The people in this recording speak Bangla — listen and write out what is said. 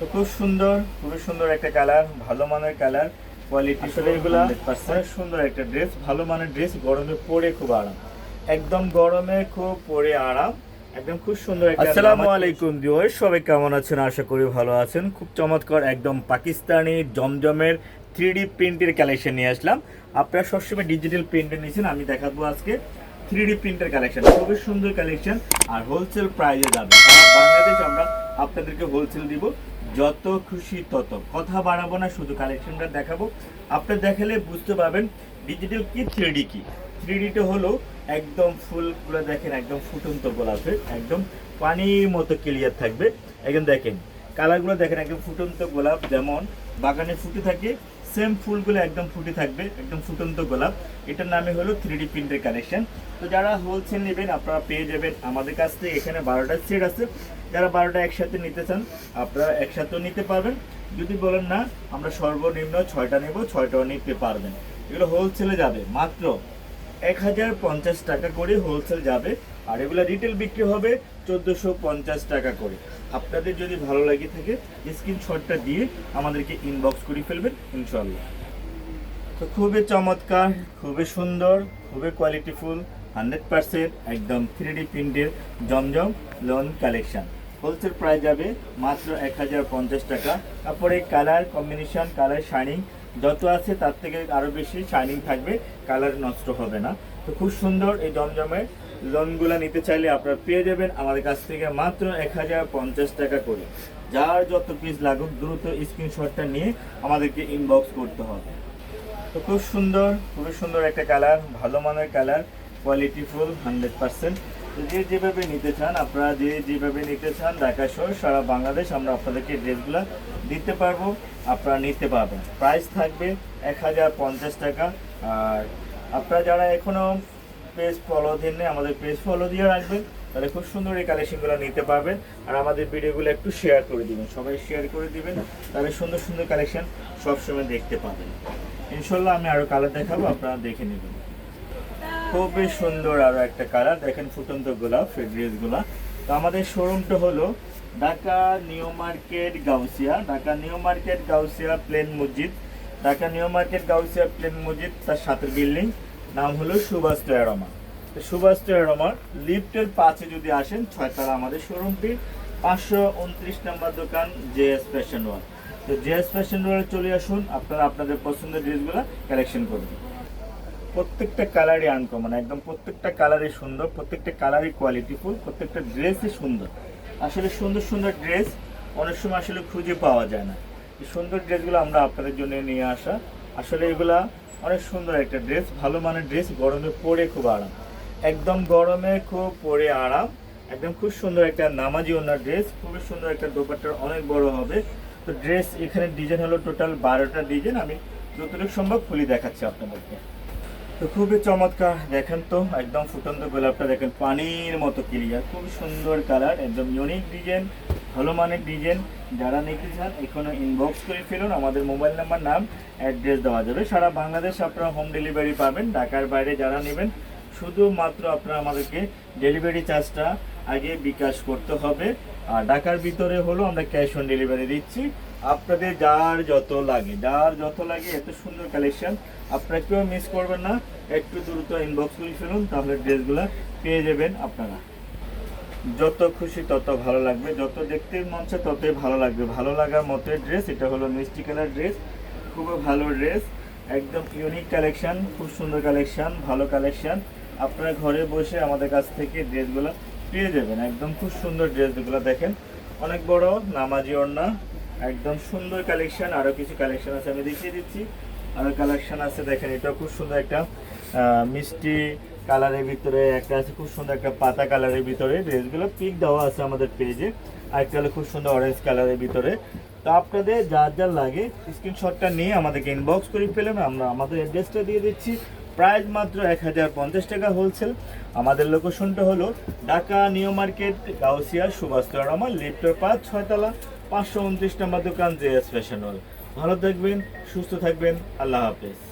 তো খুব সুন্দর খুবই সুন্দর একটা কালার ভালো মানের কালার কোয়ালিটি আসলে এগুলো সুন্দর একটা ড্রেস ভালো মানের ড্রেস গরমে পরে খুব আরাম। একদম গরমে খুব পরে আরাম একদম খুব সুন্দর আসসালামু আলাইকুম সবাই কেমন আছেন? আশা করি ভালো আছেন। খুব চমৎকার একদম পাকিস্তানি জমজমের থ্রি ডি প্রিন্টের কালেকশন নিয়ে আসলাম। আপনারা সবসময় ডিজিটাল প্রিন্টের নিয়েছেন আমি দেখাবো আজকে থ্রি ডি প্রিন্টের কালেকশন খুবই সুন্দর কালেকশন আর হোলসেল প্রাইজে যাবে। বাংলাদেশ আমরা আপনাদেরকে হোলসেল দিব। যত খুশি তত। কথা বাড়াবো না, শুধু কালেকশনটা দেখাবো। আপনি দেখালে বুঝতে পারবেন ডিজিটাল কি থ্রি কি। থ্রি ডিটা হলো একদম ফুলগুলো দেখেন, একদম ফুটন্ত গোলাপের একদম পানির মতো ক্লিয়ার থাকবে। একদম দেখেন, কালারগুলো দেখেন, একদম ফুটন্ত গোলাপ, যেমন বাগানে ফুটে থাকে সেম ফুলগুলো একদম ফুটে থাকবে, একদম ফুটন্ত গোলাপ। এটার নামে হলো থ্রি ডি প্রিন্টের কালেকশন তো যারা হোলসেল নেবেন, আপনারা পেয়ে যাবেন। আমাদের কাছ থেকে এখানে বারোটা সেট আছে। যারা বারোটা একসাথে নিতে চান, আপনারা একসাথেও নিতে পারবেন। যদি বলেন না, আমরা সর্বনিম্ন ছয়টা নেব ছয়টাও নিতে পারবেন। এগুলো হোলসেলে যাবে। মাত্র এক হাজার পঞ্চাশ টাকা করে হোলসেল যাবে। আর এগুলো রিটেল বিক্রি হবে চোদ্দোশো পঞ্চাশ টাকা করে। আপনাদের যদি ভালো লাগে থাকে স্ক্রিনশটটা দিয়ে আমাদেরকে ইনবক্স করে ফেলবেন ইনশাল্লাহ তো খুবই চমৎকার, খুবই সুন্দর, খুবই কোয়ালিটিফুল হান্ড্রেড পার্সেন্ট একদম থ্রি ডি প্রিন্টের জমজম লোন কালেকশন হোলসেল প্রাইস যাবে মাত্র এক হাজার পঞ্চাশ টাকা। তারপরে কালার কম্বিনেশন, কালার শাইনিং যত আছে তার থেকে আরও বেশি শাইনিং থাকবে, কালার নষ্ট হবে না। তো খুব সুন্দর এই জমজমের লোনগুলো নিতে চাইলে আপনারা পেয়ে যাবেন আমাদের কাছ থেকে মাত্র এক হাজার পঞ্চাশ টাকা করে। যার যত পিস লাগুক দ্রুত স্ক্রিনশটটা নিয়ে আমাদেরকে ইনবক্স করতে হবে। তো খুব সুন্দর, খুবই সুন্দর একটা কালার, ভালো মানের colour quality full hundred percent যে যেভাবে নিতে চান, আপনারা যে যেভাবে নিতে চান, ঢাকা সহ সারা বাংলাদেশ, আমরা আপনাদেরকে ড্রেসগুলো দিতে পারব, আপনারা নিতে পারবেন। প্রাইস থাকবে এক হাজার পঞ্চাশ টাকা। আর আপনারা যারা এখনও পেজ ফলো দেন আমাদের পেজ ফলো দিয়ে রাখবেন, তাহলে খুব সুন্দর এই কালেকশনগুলো নিতে পারবেন। আর আমাদের ভিডিওগুলো একটু শেয়ার করে দিবেন, সবাই শেয়ার করে দিবেন, তাহলে সুন্দর সুন্দর কালেকশন সবসময় দেখতে পাবেন। ইনশাল্লাহ আমি আরও কালার দেখাবো, আপনারা দেখে নেবেন। খুবই সুন্দর আরও একটা কালার। দেখেন ফুটন্ত গোলাপ সেই ড্রেসগুলা। তো আমাদের শোরুমটা হলো Dhaka new market Gausia. Dhaka new market Gausia plane মসজিদ। ঢাকা নিউ মার্কেট গাউসিয়া প্লেন মসজিদ, তার সাথে বিল্ডিং। নাম হলো সুভাষ টয়ারমা তো সুভাষ টয়ারমার লিফটের পাঁচে যদি আসেন ছয় ছয়তলা আমাদের শোরুমটি। পাঁচশো উনত্রিশ নাম্বার দোকান জে এস ফ্যাশন ওয়াল। তো জে এস ফ্যাশন ওয়ালে চলে আসুন, আপনারা আপনাদের পছন্দের ড্রেসগুলো কালেকশন করবেন। প্রত্যেকটা কালারই আনকমন একদম প্রত্যেকটা কালারই সুন্দর, প্রত্যেকটা কালারই কোয়ালিটিফুল প্রত্যেকটা ড্রেসই সুন্দর। আসলে সুন্দর সুন্দর ড্রেস অনেক সময় আসলে খুঁজে পাওয়া যায় না। এই সুন্দর ড্রেসগুলো আমরা আপনাদের জন্য নিয়ে আসা। আসলে এগুলা অনেক সুন্দর একটা ড্রেস ভালো মানের ড্রেস গরমে পরে খুব আরাম। একদম গরমে খুব পরে আরাম, একদম খুব সুন্দর একটা নামাজি ওনার ড্রেস খুবই সুন্দর একটা দোপাট্টার অনেক বড় হবে। তো ড্রেস এখানে ডিজাইন হলো টোটাল বারোটা ডিজাইন আমি যতটুকু সম্ভব খুলি দেখাচ্ছি আপনাদেরকে। তো খুবই চমৎকার, দেখেন তো, একদম ফুটন্ত গোলাপটা দেখেন, পানির মতো ক্লিয়ার খুবই সুন্দর কালার একদম ইউনিক ডিজাইন ভালো মানের ডিজাইন যারা নিতে চান, এখনও ইনবক্স করে ফেলুন, আমাদের মোবাইল নাম্বার নাম অ্যাড্রেস দেওয়া যাবে। সারা বাংলাদেশ আপনারা হোম ডেলিভারি পাবেন, ঢাকার বাইরে যারা নেবেন, শুধুমাত্র আপনারা আমাদেরকে ডেলিভারি চার্জটা আগে বিকাশ করতে হবে। আর ঢাকার ভিতরে হলো আমরা ক্যাশ অন ডেলিভারি দিচ্ছি। আপনাদের যার যত লাগে, যার যত লাগে, এত সুন্দর কালেকশন আপনারা কেউ মিস করবেন না। একটু দ্রুত ইনবক্স করে ফেলুন, তাহলে ড্রেসগুলো পেয়ে যাবেন আপনারা। যত খুশি তত ভালো লাগবে, যত দেখতে মন চায় ততই ভালো লাগবে। ভালো লাগার মতো ড্রেস এটা হলো মিষ্টি কালার ড্রেস খুবই ভালো ড্রেস একদম ইউনিক কালেকশন খুব সুন্দর কালেকশন ভালো কালেকশন আপনারা ঘরে বসে আমাদের কাছ থেকে ড্রেসগুলো পেয়ে যাবেন। একদম খুব সুন্দর ড্রেসগুলো দেখেন। অনেক বড়, নামাজি ওড়না একদম সুন্দর কালেকশন আরও কিছু কালেকশন আছে, আমি দেখিয়ে দিচ্ছি। আরও কালেকশন আছে, দেখেন, এটাও খুব সুন্দর একটা মিষ্টি কালারের ভিতরে একটা আছে, খুব সুন্দর একটা পাতা কালারের ভিতরে। ড্রেসগুলো পিক দেওয়া আছে আমাদের পেজে আরেকটা খুব সুন্দর অরেঞ্জ কালারের ভিতরে। তো আপনাদের যার যার লাগে স্ক্রিনশটটা নিয়ে আমাদেরকে ইনবক্স করে ফেলেন। আমরা আমাদের অ্যাড্রেসটা দিয়ে দিচ্ছি। প্রাইস মাত্র এক হাজার পঞ্চাশ টাকা হোলসেল আমাদের লোকেশনটা হলো ঢাকা নিউ মার্কেট, গাউসিয়া সুভাষ আমার লিফটের পাঁচ ছয়তলা। পাঁচশো উনত্রিশ নম্বর দোকান জে এস ফ্যাশন হল। ভালো থাকবেন সুস্থ থাকবেন আল্লাহ হাফেজ।